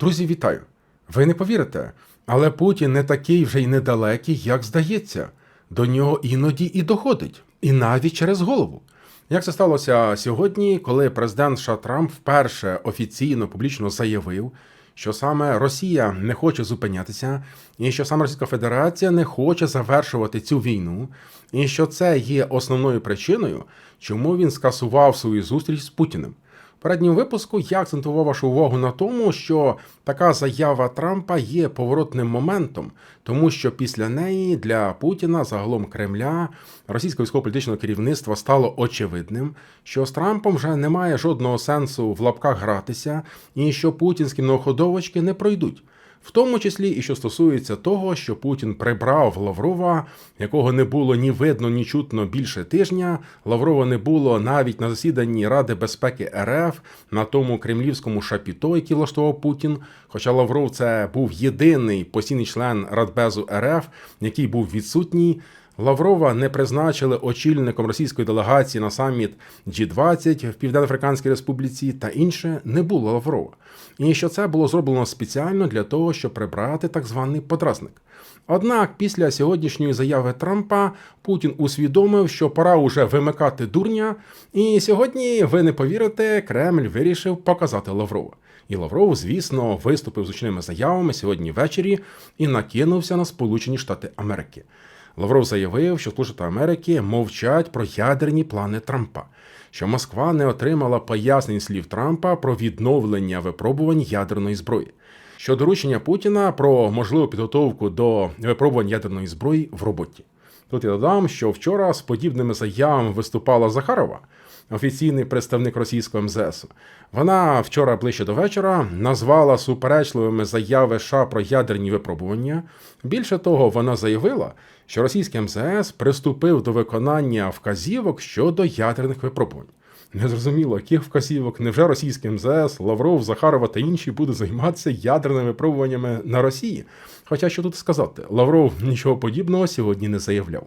Друзі, вітаю! Ви не повірите, але Путін не такий вже й недалекий, як здається. До нього іноді і доходить, і навіть через голову. Як це сталося сьогодні, коли президент США Трамп вперше офіційно публічно заявив, що саме Росія не хоче зупинятися, і що саме Російська Федерація не хоче завершувати цю війну, і що це є основною причиною, чому він скасував свою зустріч з Путіним. Передньому випуску я акцентував вашу увагу на тому, що така заява Трампа є поворотним моментом, тому що після неї для Путіна, загалом Кремля, російського військово-політичного керівництва стало очевидним, що з Трампом вже немає жодного сенсу в лапках гратися, і що путінські многоходовочки не пройдуть. В тому числі і що стосується того, що Путін прибрав Лаврова, якого не було ні видно, ні чутно більше тижня. Лаврова не було навіть на засіданні Ради безпеки РФ на тому кремлівському шапіто, який влаштував Путін. Хоча Лавров це був єдиний постійний член Радбезу РФ, який був відсутній. Лаврова не призначили очільником російської делегації на саміт G20 в Південно-Африканській Республіці та інше не було Лаврова. І що це було зроблено спеціально для того, щоб прибрати так званий подразник. Однак після сьогоднішньої заяви Трампа Путін усвідомив, що пора уже вимикати дурня, і сьогодні, ви не повірите, Кремль вирішив показати Лаврова. І Лавров, звісно, виступив з гучними заявами сьогодні ввечері і накинувся на Сполучені Штати Америки. Лавров заявив, що Сполучені Америки мовчать про ядерні плани Трампа, що Москва не отримала пояснень слів Трампа про відновлення випробувань ядерної зброї, що доручення Путіна про можливу підготовку до випробувань ядерної зброї в роботі. Тут я додам, що вчора з подібними заявами виступала Захарова, офіційний представник російського МЗС. Вона вчора ближче до вечора назвала суперечливими заяви США про ядерні випробування. Більше того, вона заявила, що російський МЗС приступив до виконання вказівок щодо ядерних випробувань. Незрозуміло, яких вказівок, невже російський МЗС, Лавров, Захарова та інші будуть займатися ядерними випробуваннями на Росії? Хоча що тут сказати, Лавров нічого подібного сьогодні не заявляв.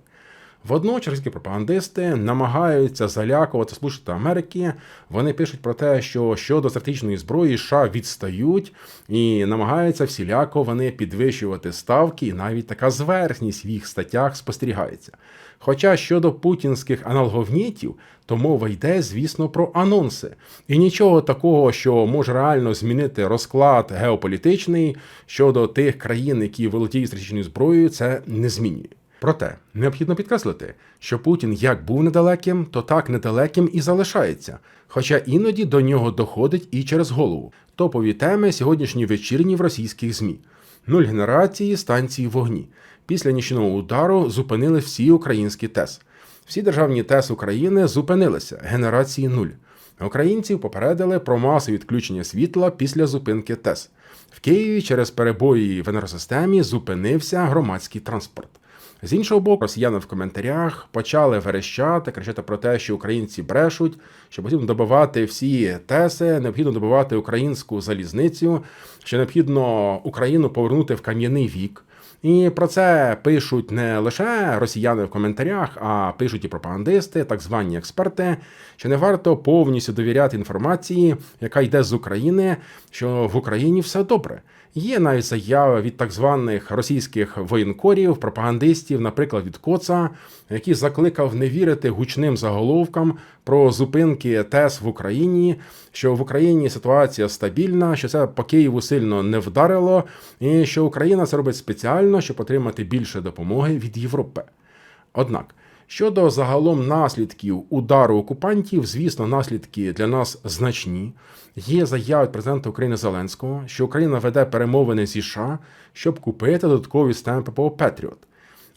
Водночас російські пропагандисти намагаються залякувати Сполучені Америки. Вони пишуть про те, що щодо стратегічної зброї США відстають і намагаються всіляко вони підвищувати ставки, і навіть така зверхність в їх статтях спостерігається. Хоча щодо путінських аналговнітів, то мова йде, звісно, про анонси. І нічого такого, що може реально змінити розклад геополітичний щодо тих країн, які володіють стратегічною зброєю, це не змінює. Проте необхідно підкреслити, що Путін як був недалеким, то так недалеким і залишається, хоча іноді до нього доходить і через голову. Топові теми сьогоднішні вечірні в російських ЗМІ. Нуль генерації станції вогні. Після нічного удару зупинили всі українські ТЕС. Всі державні ТЕС України зупинилися, генерації нуль. Українців попередили про масові відключення світла після зупинки ТЕС. В Києві через перебої в енергосистемі зупинився громадський транспорт. З іншого боку, росіяни в коментарях почали верещати, кричати про те, що українці брешуть, що потрібно добивати всі теси, необхідно добивати українську залізницю, що необхідно Україну повернути в кам'яний вік. І про це пишуть не лише росіяни в коментарях, а пишуть і пропагандисти, так звані експерти, що не варто повністю довіряти інформації, яка йде з України, що в Україні все добре. Є навіть заяви від так званих російських воєнкорів, пропагандистів, наприклад, від Коца, який закликав не вірити гучним заголовкам про зупинки ТЕС в Україні, що в Україні ситуація стабільна, що це по Києву сильно не вдарило, і що Україна це робить спеціально, щоб отримати більше допомоги від Європи. Однак. Щодо загалом наслідків удару окупантів, звісно, наслідки для нас значні. Є заява від президента України Зеленського, що Україна веде перемовини зі США, щоб купити додаткові системи ППО Петріот.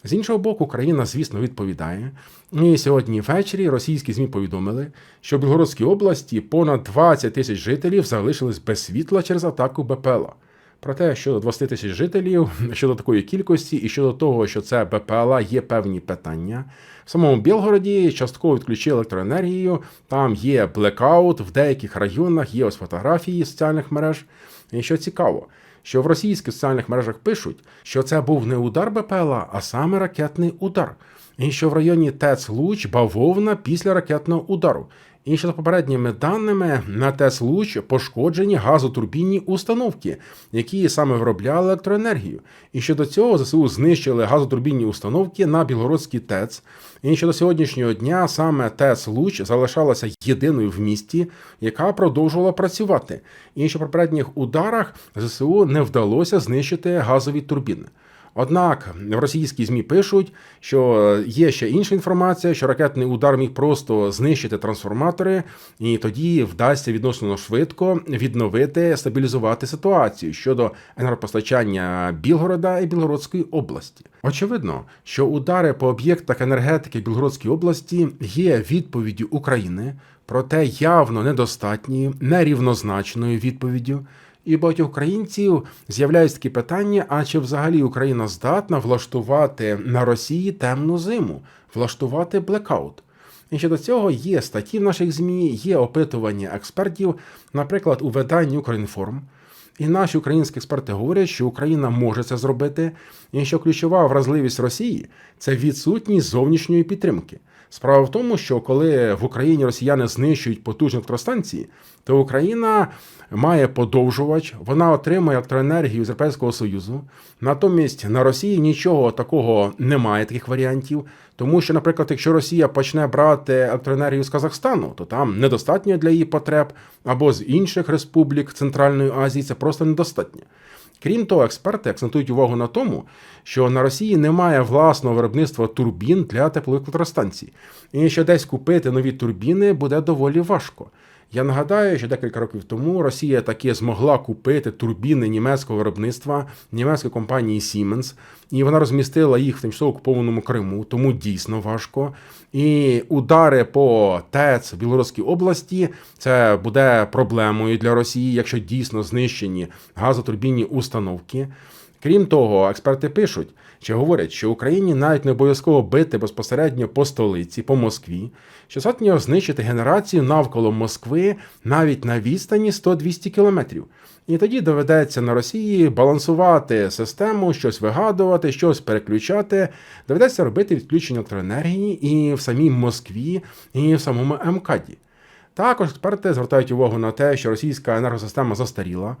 З іншого боку, Україна, звісно, відповідає. І сьогодні ввечері російські ЗМІ повідомили, що в Білгородській області понад 20 тисяч жителів залишились без світла через атаку БПЛА. Проте щодо 20 тисяч жителів, щодо такої кількості, і щодо того, що це БПЛА, є певні питання. В самому Білгороді частково відключили електроенергію, там є блекаут, в деяких районах є ось фотографії соціальних мереж. І що цікаво, що в російських соціальних мережах пишуть, що це був не удар БПЛА, а саме ракетний удар. І що в районі ТЕЦ Луч бавовна після ракетного удару. І що за попередніми даними на ТЕС Луч пошкоджені газотурбінні установки, які саме виробляли електроенергію. І що до цього ЗСУ знищили газотурбінні установки на Білгородській ТЕЦ. І що до сьогоднішнього дня саме ТЕЦ Луч залишалася єдиною в місті, яка продовжувала працювати. І що при попередніх ударах ЗСУ не вдалося знищити газові турбіни. Однак в російській змі пишуть, що є ще інша інформація, що ракетний удар міг просто знищити трансформатори, і тоді вдасться відносно швидко відновити стабілізувати ситуацію щодо енергопостачання Білгорода і Білгородської області. Очевидно, що удари по об'єктах енергетики Білгородської області є відповіддю України, проте явно недостатньою, нерівнозначною відповіддю. І багатьох українців з'являються такі питання: а чи взагалі Україна здатна влаштувати на Росії темну зиму, влаштувати блекаут? І щодо цього є статті в наших ЗМІ, є опитування експертів, наприклад, у виданні Українформ. І наші українські експерти говорять, що Україна може це зробити, і що ключова вразливість Росії це відсутність зовнішньої підтримки. Справа в тому, що коли в Україні росіяни знищують потужні електростанції, то Україна має подовжувач, вона отримує електроенергію з Європейського Союзу. Натомість на Росії нічого такого немає, таких варіантів. Тому що, наприклад, якщо Росія почне брати електроенергію з Казахстану, то там недостатньо для її потреб, або з інших республік Центральної Азії це просто недостатньо. Крім того, експерти акцентують увагу на тому, що на Росії немає власного виробництва турбін для теплових електростанцій, і що десь купити нові турбіни буде доволі важко. Я нагадаю, що декілька років тому Росія таки змогла купити турбіни німецького виробництва німецької компанії Siemens, і вона розмістила їх в тимчасово окупованому Криму, тому дійсно важко. І удари по ТЕЦ в Білоруській області це буде проблемою для Росії, якщо дійсно знищені газотурбінні установки. Крім того, експерти пишуть чи говорять, що Україні навіть не обов'язково бити безпосередньо по столиці, по Москві, що достатньо знищити генерацію навколо Москви навіть на відстані 100-200 кілометрів. І тоді доведеться на Росії балансувати систему, щось вигадувати, щось переключати. Доведеться робити відключення електроенергії і в самій Москві, і в самому МКАДі. Також експерти звертають увагу на те, що російська енергосистема застаріла.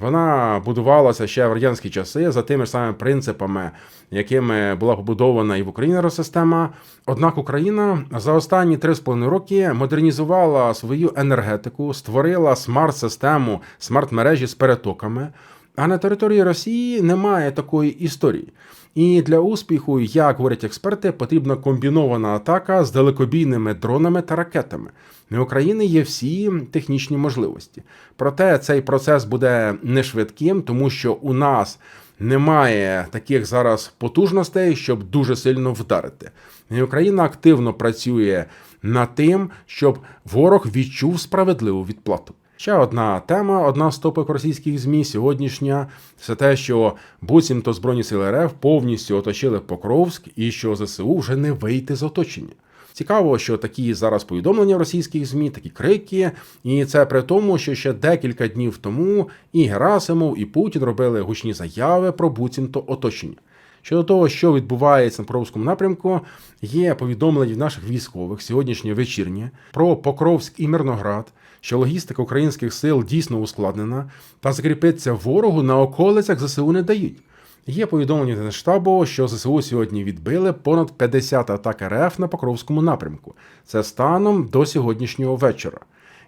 Вона будувалася ще в радянські часи за тими ж самими принципами, якими була побудована і в Україні енергосистема. Однак Україна за останні 3,5 роки модернізувала свою енергетику, створила смарт-систему, смарт-мережі з перетоками. А на території Росії немає такої історії. І для успіху, як говорять експерти, потрібна комбінована атака з далекобійними дронами та ракетами. У України є всі технічні можливості. Проте цей процес буде не швидким, тому що у нас немає таких зараз потужностей, щоб дуже сильно вдарити. І Україна активно працює над тим, щоб ворог відчув справедливу відплату. Ще одна тема, одна з топок російських змі сьогоднішня це те, що буцімто збройні сили РФ повністю оточили Покровськ і що ЗСУ вже не вийти з оточення. Цікаво, що такі зараз повідомлення російських змі, такі крики, і це при тому, що ще декілька днів тому і Герасимов, і Путін робили гучні заяви про буцімто оточення. Щодо того, що відбувається на Покровському напрямку, є повідомлення від наших військових сьогоднішнє вечірнє про Покровськ і Мирноград, що логістика українських сил дійсно ускладнена, та закріпиться ворогу на околицях ЗСУ не дають. Є повідомлення Генштабу, що ЗСУ сьогодні відбили понад 50 атак РФ на Покровському напрямку. Це станом до сьогоднішнього вечора.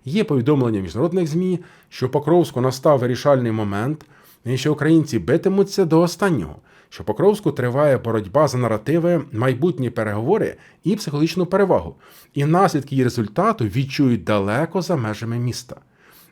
Є повідомлення міжнародних ЗМІ, що Покровську настав вирішальний момент, і що українці битимуться до останнього. Що Покровську триває боротьба за наративи, майбутні переговори і психологічну перевагу, і наслідки її результату відчують далеко за межами міста.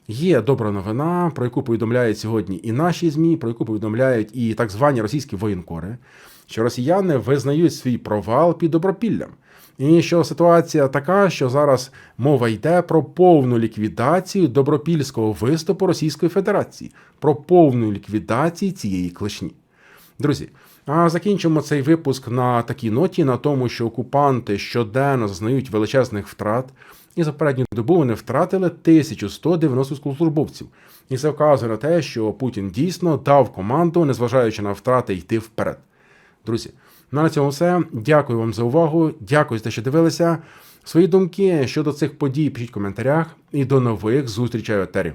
Є добра новина, про яку повідомляють сьогодні і наші змі, про яку повідомляють і так звані російські воєнкори, що росіяни визнають свій провал під добропіллям. І що ситуація така, що зараз мова йде про повну ліквідацію добропільського виступу Російської Федерації, про повну ліквідацію цієї клешні. Друзі, а закінчимо цей випуск на такій ноті, на тому, що окупанти щоденно зазнають величезних втрат, і за передню добу вони втратили 1190 військовослужбовців. І це вказує на те, що Путін дійсно дав команду, незважаючи на втрати, йти вперед. Друзі, ну, на цьому все. Дякую вам за увагу. Дякую за те, що дивилися. Свої думки щодо цих подій пишіть в коментарях і до нових зустрічей у етері.